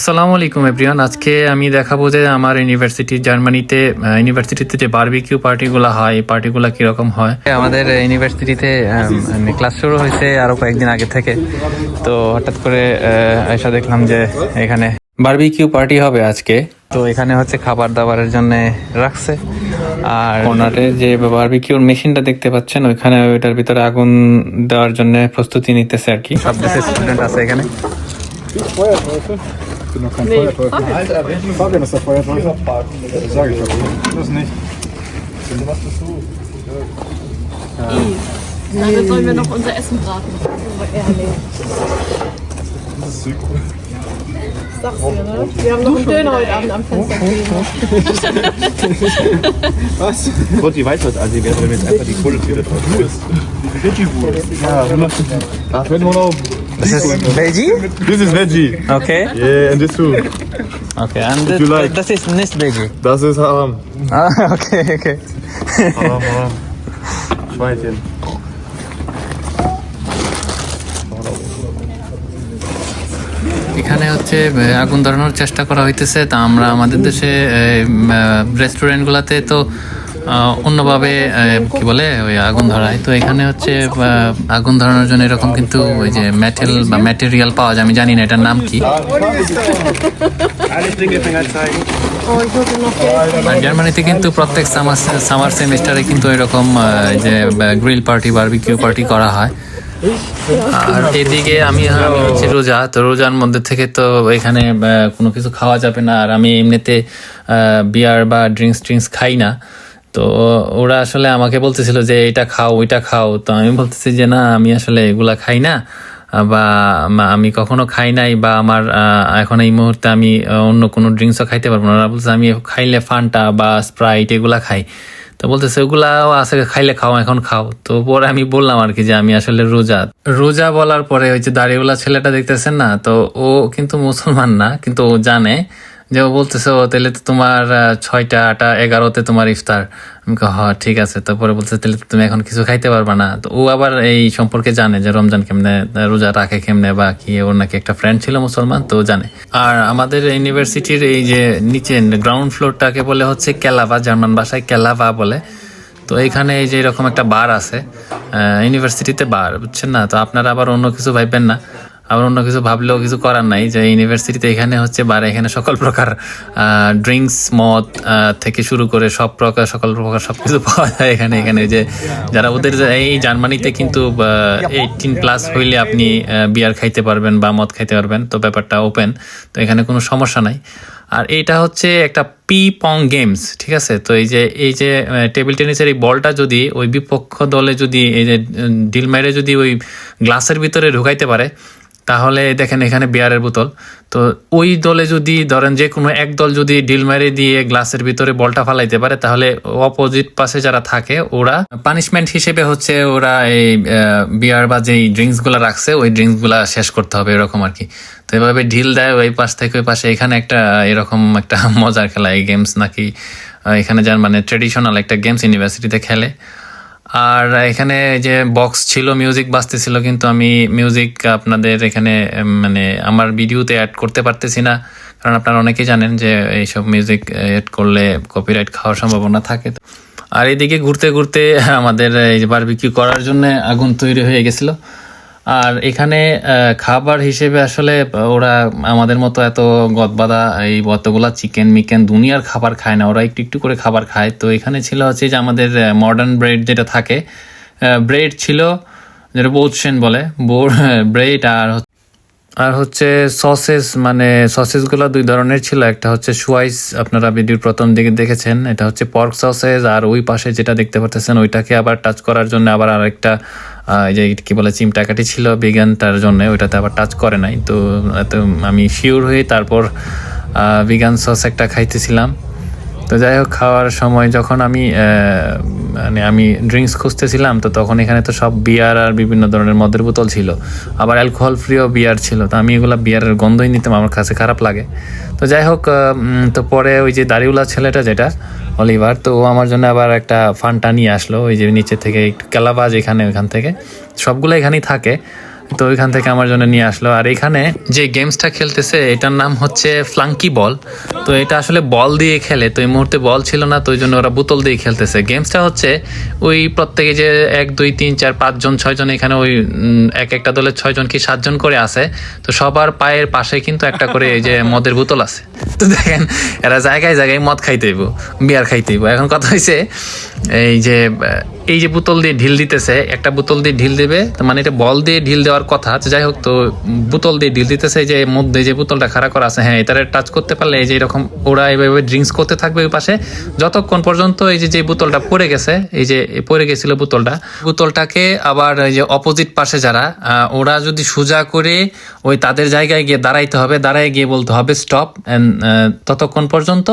আসসালামু আলাইকুম এভরিওয়ান। আজকে আমি দেখাবো যে আমার ইউনিভার্সিটি জার্মানিতে ইউনিভার্সিটিতে যে বারবিকিউ পার্টিগুলো হয় এই পার্টিগুলো কীরকম হয়? আমাদের ইউনিভার্সিটিতে ক্লাস শুরু হয়েছে আরও কয়েকদিন আগে থেকে। তো হঠাৎ করে আহ, দেখলাম যে এখানে বারবিকিউ পার্টি হবে আজকে। তো এখানে হচ্ছে খাবার দাবারের জন্য রাখছে। আর কর্নারে যে বারবিকিউর মেশিনটা দেখতে পাচ্ছেন ওইখানে ওইটার ভিতরে আগুন দেওয়ার জন্য প্রস্তুতি নিতেছে আর কি। সব দেশের স্টুডেন্ট আছে এখানে? Ich bin noch kein Feuerteufel. Alter, Fabian ist der Feuerteufel. Das sage ich aber. Das nicht. Was bist du? Na, dann sollen wir noch unser Essen braten. Ehrlich. Das ist süß. Sagst du, ne? Wir haben noch einen Döner heute Abend am Fenster kleben. Was? Gott, die weiß was, also wir wenn wir jetzt einfach die Kohlentüte drauf Wurst. Die Veggie-Wurst. Ja, wenn man auch. This is veggie? This is Veggie. Okay. Yeah, and this too. Okay, and this, like? this is nicht veggie. Das ist Haram. Ah, okay, okay. Haram, Haram. Schweinchen. এখানে হচ্ছে আগুন ধরানোর চেষ্টা করা হইতেছে। তা আমরা আমাদের দেশে রেস্টুরেন্টগুলোতে তো অন্যভাবে কি বলে, ওই আগুন ধরায়। তো এখানে হচ্ছে আগুন ধরানোর জন্য এরকম কিন্তু ওই যে মেটেল বা ম্যাটেরিয়াল পাওয়া যায়, আমি জানি না এটার নাম কি। জার্মানিতে কিন্তু প্রত্যেক সামার সামার সেমিস্টারে কিন্তু এরকম যে গ্রিল পার্টি, বারবিকিউ পার্টি করা হয়। আর এদিকে আমি আমি হচ্ছে রোজা। তো রোজার মধ্যে থেকে তো এখানে কোনো কিছু খাওয়া যাবে না। আর আমি এমনিতে বিয়ার বা ড্রিঙ্কস ট্রিঙ্কস খাই না। তো ওরা আসলে আমাকে বলতেছিল যে, এটা খাও, ওইটা খাও। তো আমি বলতেছি যে, না, আমি আসলে এগুলা খাই না। বা আমি কখনো খাই নাই বা আমার এখন এই মুহূর্তে আমি অন্য কোনো ড্রিঙ্কসও খাইতে পারব না। ওরা বলছে আমি খাইলে ফান্টা বা স্প্রাইট এগুলা খাই। তো বলতেছে, ওগুলাও আছে, খাইলে খাও, এখন খাও। তো পরে আমি বললাম আর কি যে, আমি আসলে রোজা। রোজা বলার পরে ওই যে দাড়িওয়ালা ছেলেটা দেখতেছেন না, তো ও কিন্তু মুসলমান না, কিন্তু ও জানে। যে ও বলতেছে ও তাহলে তো তোমার ছয়টা আটা এগারোতে তোমার ইফতার। আমি "হ, ঠিক আছে। তারপরে বলছে তাহলে তুমি এখন কিছু খাইতে পারবা না। তো ও আবার এই সম্পর্কে জানে যে রমজান কেমনে রোজা রাখে কেমনে বা কি ওর নাকি একটা ফ্রেন্ড ছিল মুসলমান তো জানে। আর আমাদের ইউনিভার্সিটির এই যে নিচে গ্রাউন্ড ফ্লোরটাকে বলে হচ্ছে কেলাভা জার্মান ভাষায় কেলাভা বলে। তো এখানে এই যে এরকম একটা বার আছে ইউনিভার্সিটিতে বার বুঝছেন না? তো আপনারা আবার অন্য কিছু ভাববেন না। আবার অন্য কিছু ভাবলেও কিছু করার নাই, যে ইউনিভার্সিটিতে এখানে হচ্ছে বার এখানে সকল প্রকার ড্রিঙ্কস, মদ থেকে শুরু করে সব প্রকার, সকল প্রকার সব কিছু পাওয়া যায় এখানে এখানে যে যারা ওদের এই জার্মানিতে কিন্তু এইটিন প্লাস হইলে আপনি বিয়ার খাইতে পারবেন বা মদ খাইতে পারবেন, তো ব্যাপারটা ওপেন তো এখানে কোনো সমস্যা নাই। আর এটা হচ্ছে একটা পি পং গেমস ঠিক আছে? তো এই যে এই যে টেবিল টেনিসের এই বলটা যদি ওই বিপক্ষ দলে যদি এই যে ডিল মেরে যদি ওই গ্লাসের ভিতরে ঢুকাইতে পারে তাহলে দেখেন এখানে বিয়ারের বোতল। তো ওই দলে যদি ধরেন যে কোনো এক দল যদি ডিল মেরে দিয়ে গ্লাসের ভিতরে বলটা ফালাইতে পারে, তাহলে অপোজিট পাশে যারা থাকে, ওরা পানিশমেন্ট হিসেবে হচ্ছে ওরা এই বিয়ার বা যেই ড্রিঙ্কসগুলা রাখছে, ওই ড্রিঙ্কসগুলা শেষ করতে হবে এরকম আর কি। তো এভাবে ঢিল দেয় ওই পাশ থেকে ওই পাশে। এখানে একটা এরকম একটা মজার খেলা, এই গেমস নাকি এখানে যার মানে ট্রেডিশনাল একটা গেমস ইউনিভার্সিটিতে খেলে। আর এখানে যে বক্স ছিল মিউজিক বাজতেছিল, কিন্তু আমি মিউজিক আপনাদের এখানে মানে আমার ভিডিওতে অ্যাড করতে পারতেছি না। কারণ আপনারা অনেকেই জানেন যে এইসব মিউজিক অ্যাড করলে কপিরাইট খাওয়ার সম্ভাবনা থাকে আর এদিকে ঘুরতে ঘুরতে আমাদের এই বারবিকিউ করার জন্য আগুন তৈরি হয়ে গেছিল। আর এখানে খাবার হিসেবে আসলে ওরা আমাদের মতো এত গদবাদা এই অতগুলা চিকেন, মিকেন দুনিয়ার খাবার খায় না। ওরা একটু একটু করে খাবার খায়। তো এখানে ছিল হচ্ছে যে আমাদের মডার্ন ব্রেড যেটা থাকে ব্রেড ছিল যেটা বোটসেন বলে, বোর ব্রেড আর আর হচ্ছে সসেস মানে সসেসগুলো দুই ধরনের ছিল। একটা হচ্ছে সুয়াইস আপনারা ভিডিওর প্রথম দিকে দেখেছেন। এটা হচ্ছে পর্ক সসেস আর ওই পাশে যেটা দেখতে পাচ্ছেন ওইটাকে আবার টাচ করার জন্য আবার আরেকটা এই যে কি বলে চিমটাকাটি ছিল বিজ্ঞান তার জন্য, ওইটাতে আবার টাচ করে নাই। তো, এত আমি শিওর হয়ে তারপর বিজ্ঞান সস একটা খাইতেছিলাম। তো যাই হোক, খাওয়ার সময় যখন আমি মানে আমি ড্রিঙ্কস খুঁজতেছিলাম, তো তখন এখানে তো সব বিয়ার আর বিভিন্ন ধরনের মদের বোতল ছিল। আবার অ্যালকোহল ফ্রিও বিয়ার ছিল। তো আমি এগুলো বিয়ারের গন্ধই নিতাম, আমার কাছে খারাপ লাগে। তো যাই হোক তো পরে ওই যে দাড়িওয়ালা ছেলেটা যেটা অলিভার। তো ও আমার জন্য আবার একটা ফান্টা নিয়ে আসলো, ওই যে নিচে থেকে একটু ক্যালাবাজ এখানে ওখান থেকে। সবগুলো এখানেই থাকে। তো ওইখান থেকে আমার জন্য নিয়ে আসলো। আর এখানে যে গেমসটা খেলতেছে, এটার নাম হচ্ছে ফ্লাঙ্কি বল তো এটা আসলে বল দিয়ে খেলে, তো এই মুহূর্তে বল ছিল না, তো ওই জন্য ওরা বোতল দিয়ে খেলতেছে। গেমসটা হচ্ছে ওই প্রত্যেকে যে এক, দুই, তিন, চার পাঁচজন ছয়জন এখানে ওই এক একটা দলের ছয়জন কি সাতজন করে আছে। তো সবার পায়ের পাশে কিন্তু একটা করে এই যে মদের বোতল আছে। তো দেখেন, এরা জায়গায় জায়গায় মদ খাইতেইব বিয়ার খাইতেইব এখন কথা হয়েছে এই যে এই যে বোতল দিয়ে ঢিল দিতেছে, একটা বোতল দিয়ে ঢিল দেবে মানে এটা বল দিয়ে ঢিল দেওয়ার কথা যাই হোক, তো বোতল দিয়ে ঢিল দিতেছে যে মধ্যে যে বোতলটা খাড়া করা আছে হ্যাঁ এটারে টাচ করতে পারলে এই যে এরকম ওরা এইভাবে ড্রিঙ্কস করতে থাকবে ওই পাশে। যতক্ষণ পর্যন্ত এই যে যে বোতলটা পড়ে গেছে, এই যে পড়ে গেছিল বোতলটা, বোতলটাকে আবার এই যে অপোজিট পাশে যারা ওরা যদি সোজা করে ওই তাদের জায়গায় গিয়ে দাঁড়াইতে হবে, দাঁড়ায় গিয়ে বলতে হবে স্টপ অ্যান্ড ততক্ষণ পর্যন্ত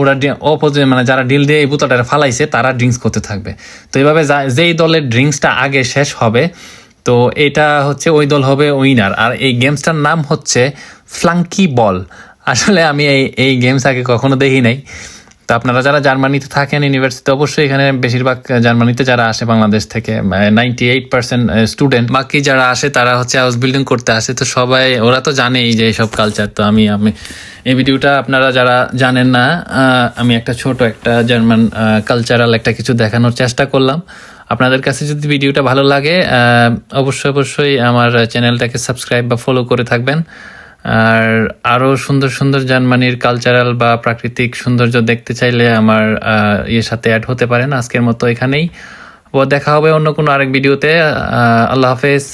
ওরা অপোজিট মানে যারা ডিল দিয়ে এই বোতলটা ফালাইছে, তারা ড্রিঙ্কস করতে থাকবে। তো এইভাবে যেই দলের ড্রিঙ্কসটা আগে শেষ হবে, তো এটা হচ্ছে ওই দল হবে উইনার আর এই গেমসটার নাম হচ্ছে ফ্লাঙ্কি বল আসলে আমি এই এই গেমস আগে কখনো দেখি নাই। তো আপনারা যারা জার্মানিতে থাকেন ইউনিভার্সিটি অবশ্যই এখানে বেশিরভাগ জার্মানিতে যারা আসে বাংলাদেশ থেকে নাইনটি এইট পার্সেন্ট স্টুডেন্ট বাকি যারা আসে, তারা হচ্ছে হাউস বিল্ডিং করতে আসে। তো সবাই, ওরা তো জানেই যে এইসব কালচার তো আমি আমি এই ভিডিওটা আপনারা যারা জানেন না আমি একটা ছোট একটা জার্মান কালচারাল একটা কিছু দেখানোর চেষ্টা করলাম। আপনাদের কাছে যদি ভিডিওটা ভালো লাগে অবশ্যই অবশ্যই আমার চ্যানেলটাকে সাবস্ক্রাইব বা ফলো করে থাকবেন। আর আরও সুন্দর সুন্দর জার্মানির কালচারাল বা প্রাকৃতিক সৌন্দর্য দেখতে চাইলে আমার ইয়ের সাথে অ্যাড হতে পারেন। আজকের মতো এখানেই। ও দেখা হবে অন্য কোনো আরেক ভিডিওতে আল্লাহ হাফেজ।